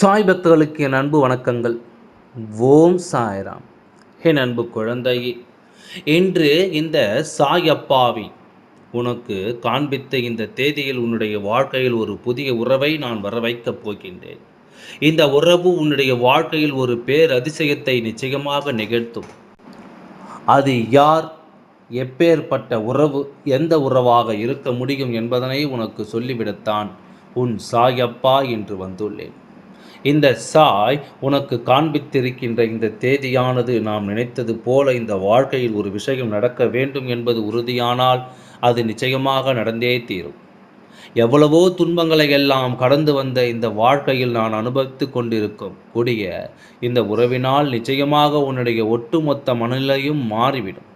சாய் பக்தர்களுக்கு என் அன்பு வணக்கங்கள். ஓம் சாய்ராம். என் அன்பு குழந்தையே இன்று இந்த சாய் அப்பாவி உனக்கு காண்பித்த இந்த தேதியில் உன்னுடைய வாழ்க்கையில் ஒரு புதிய உறவை நான் வர வைக்கப் போகின்றேன். இந்த உறவு உன்னுடைய வாழ்க்கையில் ஒரு பேர் அதிசயத்தை நிச்சயமாக நிகழ்த்தும். அது யார் எப்பேற்பட்ட உறவு எந்த உறவாக இருக்க முடியும் என்பதனை உனக்கு சொல்லிவிடத்தான் உன் சாயப்பா என்று வந்துள்ளேன். இந்த சாய் உனக்கு காண்பித்திருக்கின்ற இந்த தேதியானது நாம் நினைத்தது போல இந்த வாழ்க்கையில் ஒரு விஷயம் நடக்க வேண்டும் என்பது உறுதியானால் அது நிச்சயமாக நடந்தே தீரும். எவ்வளவோ துன்பங்களை எல்லாம் கடந்து வந்த இந்த வாழ்க்கையில் நான் அனுபவித்து கொண்டிருக்கும் கூடிய இந்த உறவினால் நிச்சயமாக உன்னுடைய ஒட்டுமொத்த மனநிலையும் மாறிவிடும்.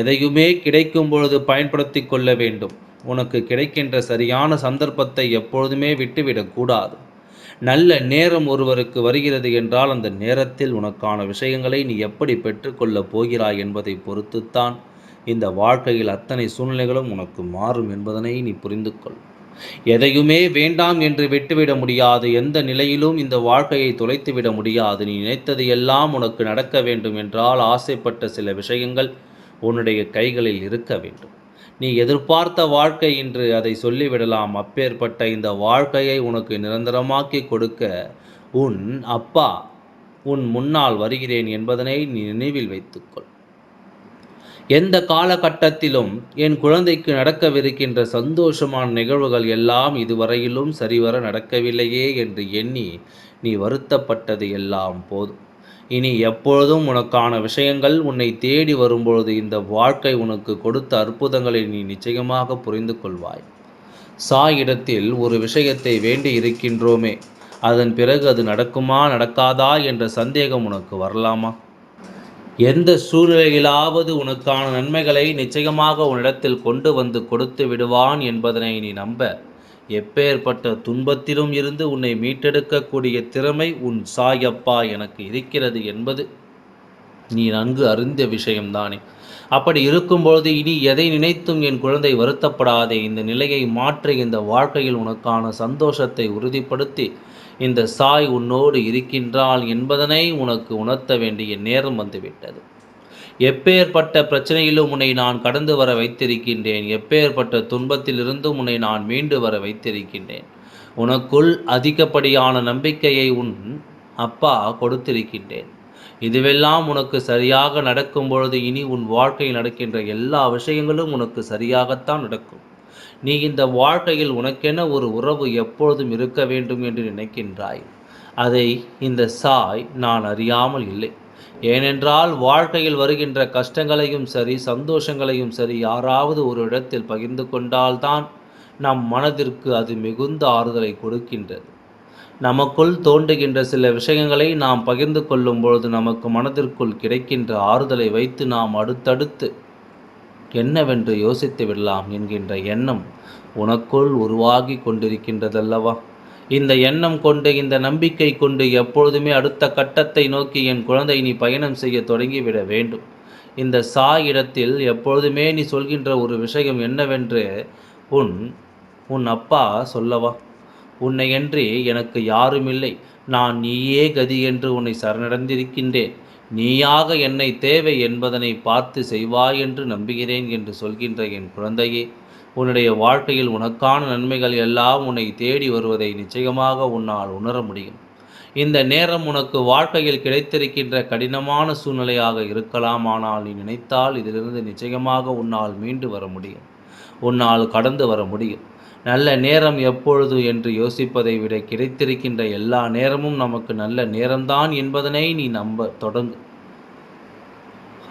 எதையுமே கிடைக்கும் பொழுது பயன்படுத்தி கொள்ள வேண்டும். உனக்கு கிடைக்கின்ற சரியான சந்தர்ப்பத்தை எப்பொழுதுமே விட்டுவிடக்கூடாது நல்ல நேரம் ஒருவருக்கு வருகிறது என்றால் அந்த நேரத்தில் உனக்கான விஷயங்களை நீ எப்படி பெற்றுக்கொள்ளப் போகிறாய் என்பதை பொறுத்துத்தான் இந்த வாழ்க்கையில் அத்தனை சூழ்நிலைகளும் உனக்கு மாறும் என்பதனை நீ புரிந்து கொள் எதையுமே வேண்டாம் என்று விட்டுவிட முடியாது. எந்த நிலையிலும் இந்த வாழ்க்கையை தொலைத்துவிட முடியாது. நீ நினைத்தது எல்லாம் உனக்கு நடக்க வேண்டும் என்றால் ஆசைப்பட்ட சில விஷயங்கள் உன்னுடைய கைகளில் இருக்க வேண்டும். நீ எதிர்பார்த்த வாழ்க்கை இன்று அதை சொல்லிவிடலாம். அப்பேற்பட்ட இந்த வாழ்க்கையை உனக்கு நிரந்தரமாக்கி கொடுக்க உன் அப்பா உன் முன்னால் வருகிறேன் என்பதனை நீ நினைவில் வைத்துக்கொள். எந்த காலகட்டத்திலும் என் குழந்தைக்கு நடக்கவிருக்கின்ற சந்தோஷமான நிகழ்வுகள் எல்லாம் இதுவரையிலும் சரிவர நடக்கவில்லையே என்று எண்ணி நீ வருத்தப்பட்டது எல்லாம் போதும். இனி எப்பொழுதும் உனக்கான விஷயங்கள் உன்னை தேடி வரும்பொழுது இந்த வாழ்க்கை உனக்கு கொடுத்த அற்புதங்களை நீ நிச்சயமாக புரிந்து கொள்வாய். சா இடத்தில் ஒரு விஷயத்தை வேண்டி இருக்கின்றோமே அதன் பிறகு அது நடக்குமா நடக்காதா என்ற சந்தேகம் உனக்கு வரலாமா? எந்த சூழ்நிலையிலாவது உனக்கான நன்மைகளை நிச்சயமாக உன்னிடத்தில் கொண்டு வந்து கொடுத்து விடுவான் என்பதனை நீ நம்ப எப்பேற்பட்ட துன்பத்திலும் இருந்து உன்னை மீட்டெடுக்கக்கூடிய திறமை உன் சாயப்பா எனக்கு இருக்கிறது என்பது நீ நன்கு அறிந்த விஷயம்தானே. அப்படி இருக்கும்பொழுது இனி எதை நினைத்தும் என் குழந்தை வருத்தப்படாதே. இந்த நிலையை மாற்றி இந்த வாழ்க்கையில் உனக்கான சந்தோஷத்தை உறுதிப்படுத்தி இந்த சாய் உன்னோடு இருக்கின்றாள் என்பதனை உனக்கு உணர்த்த வேண்டிய நேரம் வந்துவிட்டது. எப்பேற்பட்ட பிரச்சனையிலும் உன்னை நான் கடந்து வர வைத்திருக்கின்றேன். எப்பேற்பட்ட துன்பத்திலிருந்தும் உன்னை நான் மீண்டு வர வைத்திருக்கின்றேன். உனக்குள் அதிகப்படியான நம்பிக்கையை உன் அப்பா கொடுத்திருக்கின்றேன். இதுவெல்லாம் உனக்கு சரியாக நடக்கும் பொழுது இனி உன் வாழ்க்கையில் நடக்கின்ற எல்லா விஷயங்களும் உனக்கு சரியாகத்தான் நடக்கும். நீ இந்த வாழ்க்கையில் உனக்கென ஒரு உறவு எப்பொழுதும் இருக்க வேண்டும் என்று நினைக்கின்றாய். அதை இந்த சாய் நான் அறியாமல் இல்லை. ஏனென்றால் வாழ்க்கையில் வருகின்ற கஷ்டங்களையும் சரி சந்தோஷங்களையும் சரி யாராவது ஒரு இடத்தில் பகிர்ந்து கொண்டால்தான் நம் மனதிற்கு அது மிகுந்த ஆறுதலை கொடுக்கின்றது. நமக்குள் தோன்றுகின்ற சில விஷயங்களை நாம் பகிர்ந்து கொள்ளும் பொழுது நமக்கு மனதிற்குள் கிடைக்கின்ற ஆறுதலை வைத்து நாம் அடுத்தடுத்து என்னவென்று யோசித்து விடலாம் என்கின்ற எண்ணம் உனக்குள் உருவாகி கொண்டிருக்கின்றதல்லவா? இந்த எண்ணம் கொண்டு இந்த நம்பிக்கை கொண்டு எப்பொழுதுமே அடுத்த கட்டத்தை நோக்கி என் குழந்தை நீ பயணம் செய்ய தொடங்கிவிட வேண்டும். இந்த சா இடத்தில் எப்பொழுதுமே நீ சொல்கின்ற ஒரு விஷயம் என்னவென்று உன் உன் அப்பா சொல்லவா? உன்னை என்று எனக்கு யாருமில்லை. நான் நீயே கதி என்று உன்னை சரணடைந்திருக்கின்றேன். நீயாக என்னை தேவை என்பதனை பார்த்து செய்வாய் என்று நம்புகிறேன் என்று சொல்கின்ற என் குழந்தையே. உன்னுடைய வாழ்க்கையில் உனக்கான நன்மைகள் எல்லாம் உன்னை தேடி வருவதை நிச்சயமாக உன்னால் உணர முடியும். இந்த நேரம் உனக்கு வாழ்க்கையில் கிடைத்திருக்கின்ற கடினமான சூழ்நிலையாக இருக்கலாம் ஆனால் நீ நினைத்தால் இதிலிருந்து நிச்சயமாக உன்னால் மீண்டு வர முடியும். உன்னால் கடந்து வர முடியும். நல்ல நேரம் எப்பொழுது என்று யோசிப்பதை விட கிடைத்திருக்கின்ற எல்லா நேரமும் நமக்கு நல்ல நேரம்தான் என்பதனை நீ நம்ப தொடங்கு.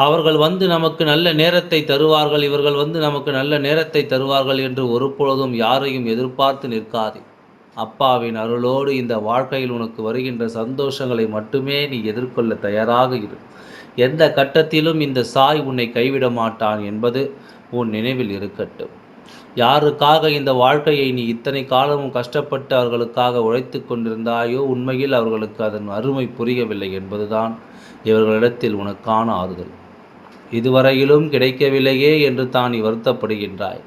அவர்கள் வந்து நமக்கு நல்ல நேரத்தை தருவார்கள் இவர்கள் வந்து நமக்கு நல்ல நேரத்தை தருவார்கள் என்று ஒருபொழுதும் யாரையும் எதிர்பார்த்து நிற்காதே. அப்பாவின் அருளோடு இந்த வாழ்க்கையில் உனக்கு வருகின்ற சந்தோஷங்களை மட்டுமே நீ எதிர்கொள்ள தயாராக இரு. எந்த கட்டத்திலும் இந்த சாய் உன்னை கைவிட மாட்டான் என்பது உன் நினைவில் இருக்கட்டும். யாருக்காக இந்த வாழ்க்கையை நீ இத்தனை காலமும் கஷ்டப்பட்டு அவர்களுக்காக உழைத்து கொண்டிருந்தாயோ உண்மையில் அவர்களுக்கு அதன் அருமை புரியவில்லை என்பதுதான் இவர்களிடத்தில் உனக்கான ஆறுதல். இதுவரையிலும் கிடைக்கவில்லையே என்று தான் நீ வருத்தப்படுகின்றாய்.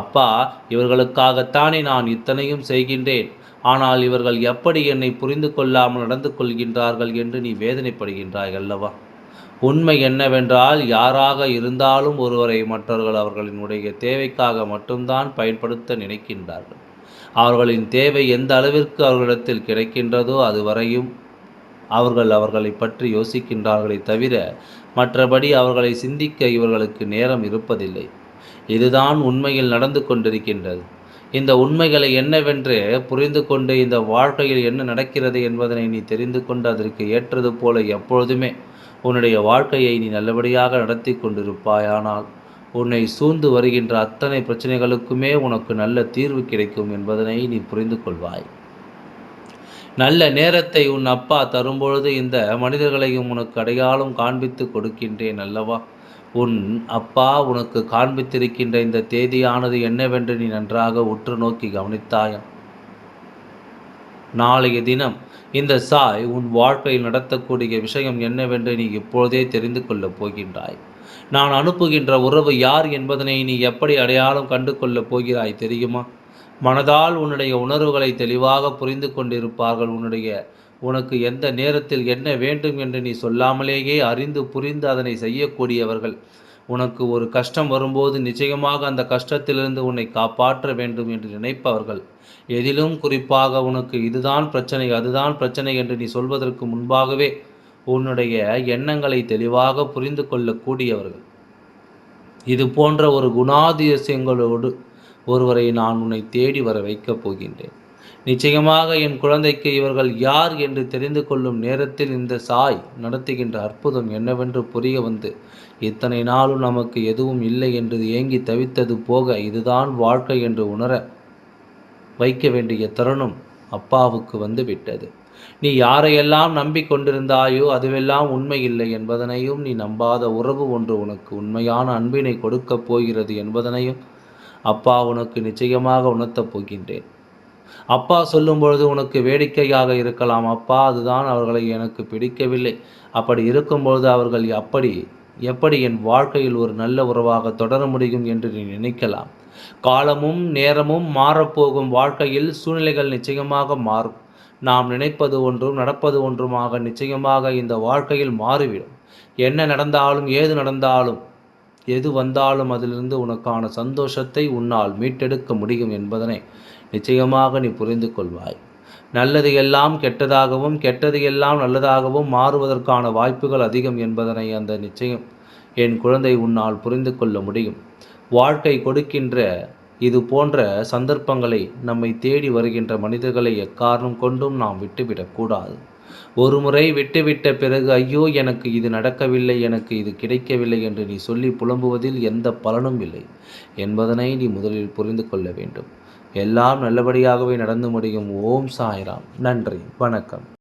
அப்பா இவர்களுக்காகத்தானே நான் இத்தனையும் செய்கின்றேன். ஆனால் இவர்கள் எப்படி என்னை புரிந்து கொள்ளாமல் நடந்து கொள்கின்றார்கள் என்று நீ வேதனைப்படுகின்றாய் அல்லவா? உண்மை என்னவென்றால் யாராக இருந்தாலும் ஒருவரை மற்றவர்கள் அவர்களினுடைய தேவைக்காக மட்டும்தான் பயன்படுத்த நினைக்கின்றார்கள். அவர்களின் தேவை எந்த அளவிற்கு அவர்களிடத்தில் கிடைக்கின்றதோ அதுவரையும் அவர்கள் அவர்களை பற்றி யோசிக்கின்றார்களே தவிர மற்றபடி அவர்களை சிந்திக்க இவர்களுக்கு நேரம் இருப்பதில்லை. இதுதான் உண்மையில் நடந்து கொண்டிருக்கின்றது. இந்த உண்மைகளை என்னவென்று புரிந்து கொண்டு இந்த வாழ்க்கையில் என்ன நடக்கிறது என்பதனை நீ தெரிந்து கொண்டு அதற்கு ஏற்றது போல எப்பொழுதுமே உன்னுடைய வாழ்க்கையை நீ நல்லபடியாக நடத்தி கொண்டிருப்பாயானால் உன்னை சூழ்ந்து வருகின்ற அத்தனை பிரச்சனைகளுக்குமே உனக்கு நல்ல தீர்வு கிடைக்கும் என்பதனை நீ புரிந்து கொள்வாய். நல்ல நேரத்தை உன் அப்பா தரும்பொழுது இந்த மனிதர்களையும் உனக்கு அடையாளம் காண்பித்து கொடுக்கின்றேன் அல்லவா? உன் அப்பா உனக்கு காண்பித்திருக்கின்ற இந்த தேதியானது என்னவென்று நீ நன்றாக உற்று நோக்கி கவனித்தாயா? நாளைய தினம் இந்த சாய் உன் வாழ்க்கையில் நடத்தக்கூடிய விஷயம் என்னவென்று நீ இப்பொழுதே தெரிந்து கொள்ளப் போகின்றாய். நான் அனுப்புகின்ற உறவு யார் என்பதனை நீ எப்படி அடையாளம் கண்டு கொள்ளப் போகிறாய் தெரியுமா? மனதால் உன்னுடைய உணர்வுகளை தெளிவாக புரிந்து கொண்டிருப்பார்கள். உன்னுடைய உனக்கு எந்த நேரத்தில் என்ன வேண்டும் என்று நீ சொல்லாமலேயே அறிந்து புரிந்து அதனை செய்யக்கூடியவர்கள். உனக்கு ஒரு கஷ்டம் வரும்போது நிச்சயமாக அந்த கஷ்டத்திலிருந்து உன்னை காப்பாற்ற வேண்டும் என்று நினைப்பவர்கள். எதிலும் குறிப்பாக உனக்கு இதுதான் பிரச்சனை அதுதான் பிரச்சனை என்று நீ சொல்வதற்கு முன்பாகவே உன்னுடைய எண்ணங்களை தெளிவாக புரிந்து கொள்ளக்கூடியவர்கள். இது போன்ற ஒரு குணாதிசயங்களோடு ஒருவரை நான் உன்னை தேடி வர வைக்கப் போகின்றேன். நிச்சயமாக என் குழந்தைக்கு இவர்கள் யார் என்று தெரிந்து கொள்ளும் நேரத்தில் இந்த சாய் நடத்துகின்ற அற்புதம் என்னவென்று புரிய வந்து இத்தனை நாளும் நமக்கு எதுவும் இல்லை என்று ஏங்கி தவித்தது போக இதுதான் வாழ்க்கை என்று உணர வைக்க வேண்டிய தருணம் அப்பாவுக்கு வந்து விட்டது. நீ யாரையெல்லாம் நம்பிக்கொண்டிருந்தாயோ அதுவெல்லாம் உண்மை இல்லை என்பதனையும் நீ நம்பாத உறவு ஒன்று உனக்கு உண்மையான அன்பினை கொடுக்கப் போகிறது என்பதனையும் அப்பா உனக்கு நிச்சயமாக உணர்த்தப் போகின்றேன். அப்பா சொல்லும்பொழுது உனக்கு வேடிக்கையாக இருக்கலாம். அப்பா அதுதான் அவர்களை எனக்கு பிடிக்கவில்லை. அப்படி இருக்கும்பொழுது அவர்கள் அப்படி எப்படி என் வாழ்க்கையில் ஒரு நல்ல உறவாக தொடர முடியும் என்று நீ நினைக்கலாம். காலமும் நேரமும் மாறப்போகும் வாழ்க்கையில் சூழ்நிலைகள் நிச்சயமாக மாறும். நாம் நினைப்பது ஒன்றும் நடப்பது ஒன்றுமாக நிச்சயமாக இந்த வாழ்க்கையில் மாறிவிடும். என்ன நடந்தாலும் ஏது நடந்தாலும் எது வந்தாலும் அதிலிருந்து உனக்கான சந்தோஷத்தை உன்னால் மீட்டெடுக்க முடியும் என்பதனை நிச்சயமாக நீ புரிந்து கொள்வாய். நல்லது எல்லாம் கெட்டதாகவும் கெட்டது எல்லாம் நல்லதாகவும் மாறுவதற்கான வாய்ப்புகள் அதிகம் என்பதனை அந்த நிச்சயம் என் குழந்தை உன்னால் புரிந்து கொள்ள முடியும். வாழ்க்கை கொடுக்கின்ற இது போன்ற சந்தர்ப்பங்களை நம்மை தேடி வருகின்ற மனிதர்களை எக்காரணம் கொண்டும் நாம் விட்டுவிடக்கூடாது ஒரு முறை விட்டுவிட்ட பிறகு ஐயோ எனக்கு இது நடக்கவில்லை எனக்கு இது கிடைக்கவில்லை என்று நீ சொல்லி புலம்புவதில் எந்த பலனும் இல்லை என்பதனை நீ முதலில் புரிந்து கொள்ள வேண்டும். எல்லாம் நல்லபடியாகவே நடந்து முடியும். ஓம் சாய்ராம். நன்றி. வணக்கம்.